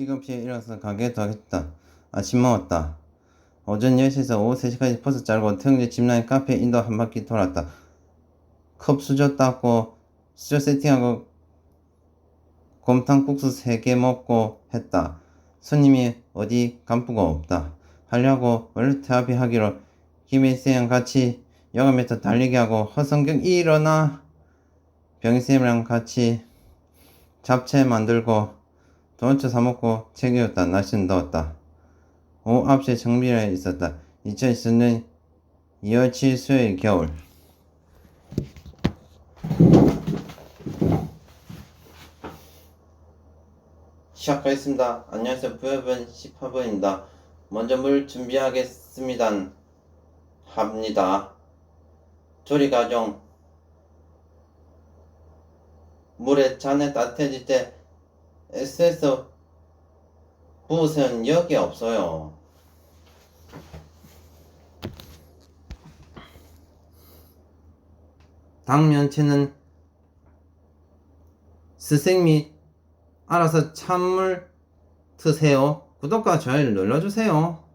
위급시에 일어나서 가게 도하겠다. 아침 먹었다. 오전 10시에서 오후 3시까지 버스 짜고 태영제 집라인 카페 인도 한 바퀴 돌았다. 컵 수저 닦고 수저 세팅하고 곰탕 국수 3개 먹고 했다. 손님이 어디 간부가 없다. 하려고 퇴합이 하기로 김일세랑 같이 여가메터 달리기 하고 허성경 일어나 병희쌤이랑 같이 잡채 만들고 도넛 사먹고 책 읽었다. 날씨는 더웠다. 오후 9시에 정비를 있었다. 2020년 2월 7일 수요일 겨울. 시작하겠습니다. 안녕하세요. 부여분 18번입니다. 먼저 물 준비하겠습니다. 합니다. 조리 과정. 물에 잔에 따뜻해질 때 SS 부으세요. 여기 없어요. 당면체는 스승미 알아서 찬물 트세요. 구독과 좋아요를 눌러주세요.